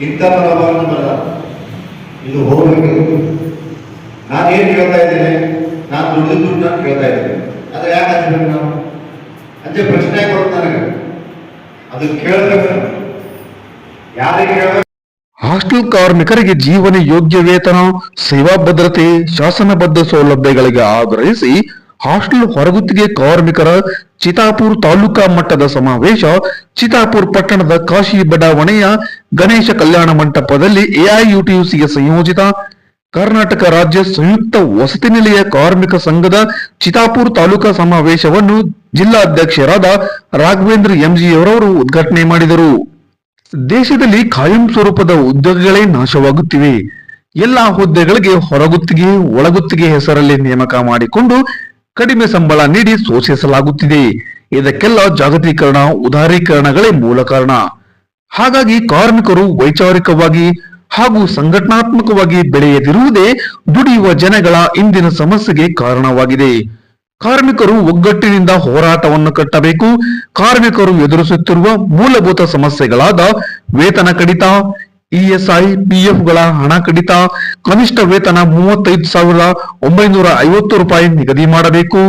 ಇಂಥ ಮನೋಭಾವನೆ ಇದು ಹೋಗಬೇಕು ನಾನು ಏನು ಕೇಳ್ತಾ ಇದ್ದೇನೆ? ನಾನು ದುಡ್ಡು ದುಡ್ಡು ನಾನು ಕೇಳ್ತಾ ಇದ್ದೇನೆ. ಅದು ಯಾಕೆ ನಾವು ಅಂತ ಪ್ರಶ್ನೆ ಕೊಡ್ತು ನನಗೆ. ಅದು ಕೇಳ್ಬೇಕು ಯಾರಿಗೆ ಕೇಳಬೇಕು? ಹಾಸ್ಟೆಲ್ ಕಾರ್ಮಿಕರಿಗೆ ಜೀವನ ಯೋಗ್ಯ ವೇತನ, ಸೇವಾ ಭದ್ರತೆ, ಶಾಸನಬದ್ಧ ಸೌಲಭ್ಯಗಳಿಗೆ ಆಗ್ರಹಿಸಿ ಹಾಸ್ಟೆಲ್ ಹೊರಗುತ್ತಿಗೆ ಕಾರ್ಮಿಕರ ಚಿತಾಪುರ್ ತಾಲೂಕಾ ಮಟ್ಟದ ಸಮಾವೇಶ, ಚಿತಾಪುರ್ ಪಟ್ಟಣದ ಕಾಶಿ ಬಡಾವಣೆಯ ಗಣೇಶ ಕಲ್ಯಾಣ ಮಂಟಪದಲ್ಲಿ ಎಐಯುಟಿಯುಸಿಗೆ ಸಂಯೋಜಿತ ಕರ್ನಾಟಕ ರಾಜ್ಯ ಸಂಯುಕ್ತ ವಸತಿ ನಿಲಯ ಕಾರ್ಮಿಕ ಸಂಘದ ಚಿತಾಪುರ್ ತಾಲೂಕಾ ಸಮಾವೇಶವನ್ನು ಜಿಲ್ಲಾಧ್ಯಕ್ಷರಾದ ರಾಘವೇಂದ್ರ ಎಂಜಿ ಅವರವರು ಉದ್ಘಾಟನೆ ಮಾಡಿದರು. ದೇಶದಲ್ಲಿ ಖಾಯಂ ಸ್ವರೂಪದ ಉದ್ಯೋಗಗಳೇ ನಾಶವಾಗುತ್ತಿವೆ. ಎಲ್ಲಾ ಹುದ್ದೆಗಳಿಗೆ ಹೊರಗುತ್ತಿಗೆ, ಒಳಗುತ್ತಿಗೆ ಹೆಸರಲ್ಲಿ ನೇಮಕ ಮಾಡಿಕೊಂಡು ಕಡಿಮೆ ಸಂಬಳ ನೀಡಿ ಶೋಷಿಸಲಾಗುತ್ತಿದೆ ಇದಕ್ಕೆಲ್ಲ ಜಾಗತೀಕರಣ, ಉದಾರೀಕರಣಗಳೇ ಮೂಲ ಕಾರಣ. ಹಾಗಾಗಿ ಕಾರ್ಮಿಕರು ವೈಚಾರಿಕವಾಗಿ ಹಾಗೂ ಸಂಘಟನಾತ್ಮಕವಾಗಿ ಬೆಳೆಯದಿರುವುದೇ ದುಡಿಯುವ ಜನಗಳ ಇಂದಿನ ಸಮಸ್ಯೆಗೆ ಕಾರಣವಾಗಿದೆ. ಕಾರ್ಮಿಕರು ಒಗ್ಗಟ್ಟಿನಿಂದ ಹೋರಾಟವನ್ನು ಕಟ್ಟಬೇಕು. ಕಾರ್ಮಿಕರು ಎದುರಿಸುತ್ತಿರುವ ಮೂಲಭೂತ ಸಮಸ್ಯೆಗಳಾದ ವೇತನ ಕಡಿತ ಇಎಸ್ಐ ಪಿಎಫ್ಗಳ ಹಣ ಕಡಿತ, ಕನಿಷ್ಠ ವೇತನ ಮೂವತ್ತೈದು ಸಾವಿರದ ಒಂಬೈನೂರ ಐವತ್ತು ರೂಪಾಯಿ ನಿಗದಿ ಮಾಡಬೇಕು.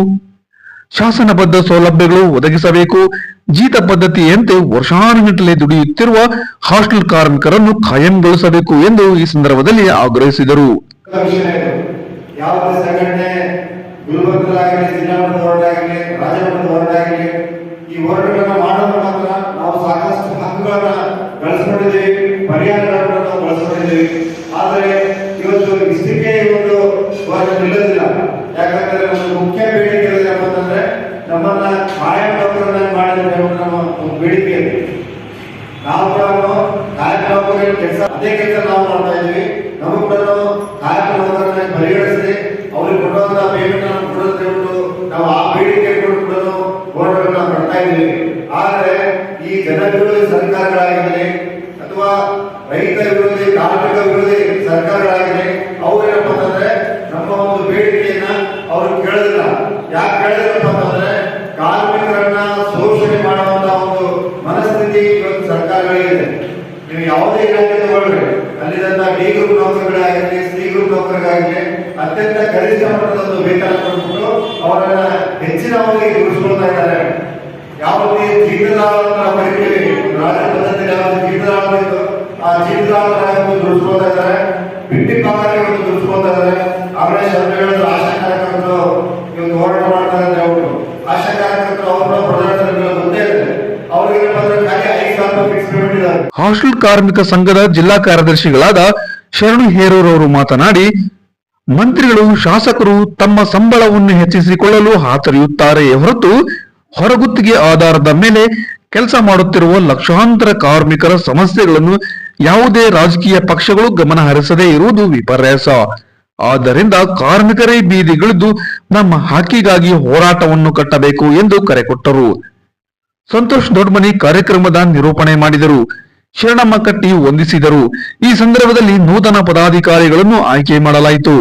ಶಾಸನಬದ್ಧ ಸೌಲಭ್ಯಗಳು ಒದಗಿಸಬೇಕು. ಜೀತ ಪದ್ಧತಿಯಂತೆ ವರ್ಷಾನುಗಟ್ಟಲೆ ದುಡಿಯುತ್ತಿರುವ ಹಾಸ್ಟೆಲ್ ಕಾರ್ಮಿಕರನ್ನು ಕಾಯಂಗೊಳಿಸಬೇಕು ಎಂದು ಈ ಸಂದರ್ಭದಲ್ಲಿ ಆಗ್ರಹಿಸಿದರು. ವಿಷಯ ಇದು ಯಾವುದೇ ಸಂಘಟನೆ ಗುಲ್ಬರ್ಗದಲ್ಲಾಗಲಿ ಜಿಲ್ಲಾ ಮಟ್ಟದ ಹೋರಾಟ ಆಗಲಿ ರಾಜ್ಯ ಮಟ್ಟದ ಹೋರಾಟ ಆಗಲಿ ಈ ಹೋರಾಟಗಳನ್ನ ಮಾಡೋದ್ರ ಮಾತ್ರ ನಾವು ಸಾಕಷ್ಟು ಹಕ್ಕುಗಳನ್ನ ಗಳಿಸ್ಕೊಂಡಿದ್ದೀವಿ ಪರಿಹಾರಗಳನ್ನ ನಾವು ಗಳಿಸ್ಕೊಂಡಿದ್ದೀವಿ ಆದರೆ ಇವತ್ತು ಇಷ್ಟಕ್ಕೆ ಈ ಒಂದು ಹೋರಾಟ ನಿಲ್ಲೋದಿಲ್ಲ ಯಾಕಂದ್ರೆ ನಮ್ಮ ಮುಖ್ಯ ಬೇಡಿಕೆ ಇರೋದೇನಪ್ಪ ಅಂತಂದ್ರೆ ನಮ್ಮನ್ನ ಕಾಯಂ ನೌಕರನ್ನ ಮಾಡಿದ್ರೆ ನಮ್ಮ ಒಂದು ಬೇಡಿಕೆ ಇದೆ ನಾವು ಕೂಡ ಕಾರ್ಯಕ್ರಮ ಕೆಲಸ ಅದೇ ನಾವು ಮಾಡ್ತಾ ಇದ್ದೀವಿ ನಮಗೂ ಕೂಡ ಕಾರ್ಯಕ್ರಮಗಳನ್ನ ಪರಿಗಣಿಸಿದೆ. ಅವ್ರಿಗೆ ಕೊಡುವಂತಹ ಪೇಮೆಂಟ್ ಅನ್ನು ಕೊಡೋದು ಉಂಟು ನಾವು ಆ ಬೇಡಿಕೆ ಕೂಡ ಹೋರಾಟಗಳನ್ನ ಮಾಡ್ತಾ ಇದ್ದೀವಿ. ಆದರೆ ಈ ಜನ ವಿರೋಧಿ ಸರ್ಕಾರಗಳಾಗಿರಲಿ ಅಥವಾ ರೈತ ವಿರೋಧಿ, ಕಾರ್ಮಿಕ ವಿರೋಧಿ ಸರ್ಕಾರಗಳಾಗಿರಲಿ ಗುರುಸ್ಕೊಳ್ತಾ ಇದ್ದಾರೆ. ಯಾವುದೇ ಪದ್ಧತಿ ಆ ಇದ್ದಾರೆ. ಬಿಟ್ಟಿ ಗುರುಸ್ಕೊಳ್ತಾ ಇದ್ದಾರೆ. ಆಮೇಲೆ ಆಶಾ ಕಾರ್ಯಕರ್ತರು ಹೋರಾಟ ಮಾಡ್ತಾ ಅವರು ಆಶಾ ಕಾರ್ಯಕರ್ತರು ಅವ್ರ ಹಾಸ್ಟೆಲ್ ಕಾರ್ಮಿಕ ಸಂಘದ ಜಿಲ್ಲಾ ಕಾರ್ಯದರ್ಶಿಗಳಾದ ಶರಣು ಹೇರೂರ್ ಅವರು ಮಾತನಾಡಿ ಮಂತ್ರಿಗಳು, ಶಾಸಕರು ತಮ್ಮ ಸಂಬಳವನ್ನು ಹೆಚ್ಚಿಸಿಕೊಳ್ಳಲು ಹಾತೊರೆಯುತ್ತಾರೆ ಹೊರತು ಹೊರಗುತ್ತಿಗೆ ಆಧಾರದ ಮೇಲೆ ಕೆಲಸ ಮಾಡುತ್ತಿರುವ ಲಕ್ಷಾಂತರ ಕಾರ್ಮಿಕರ ಸಮಸ್ಯೆಗಳನ್ನು ಯಾವುದೇ ರಾಜಕೀಯ ಪಕ್ಷಗಳು ಗಮನ ಹರಿಸದೇ ಇರುವುದು ವಿಪರ್ಯಾಸ. ಆದ್ದರಿಂದ ಕಾರ್ಮಿಕರೇ ಬೀದಿಗಿಳಿದು ನಮ್ಮ ಹಕ್ಕಿಗಾಗಿ ಹೋರಾಟವನ್ನು ಕಟ್ಟಬೇಕು ಎಂದು ಕರೆ ಕೊಟ್ಟರು. ಸಂತೋಷ್ ದೊಡ್ಮನಿ ಕಾರ್ಯಕ್ರಮದ ನಿರೂಪಣೆ ಮಾಡಿದರು. ಶರಣಮ್ಮ ಕಟ್ಟಿ ವಂದಿಸಿದರು. ಈ ಸಂದರ್ಭದಲ್ಲಿ ನೂತನ ಪದಾಧಿಕಾರಿಗಳನ್ನು ಆಯ್ಕೆ ಮಾಡಲಾಯಿತು.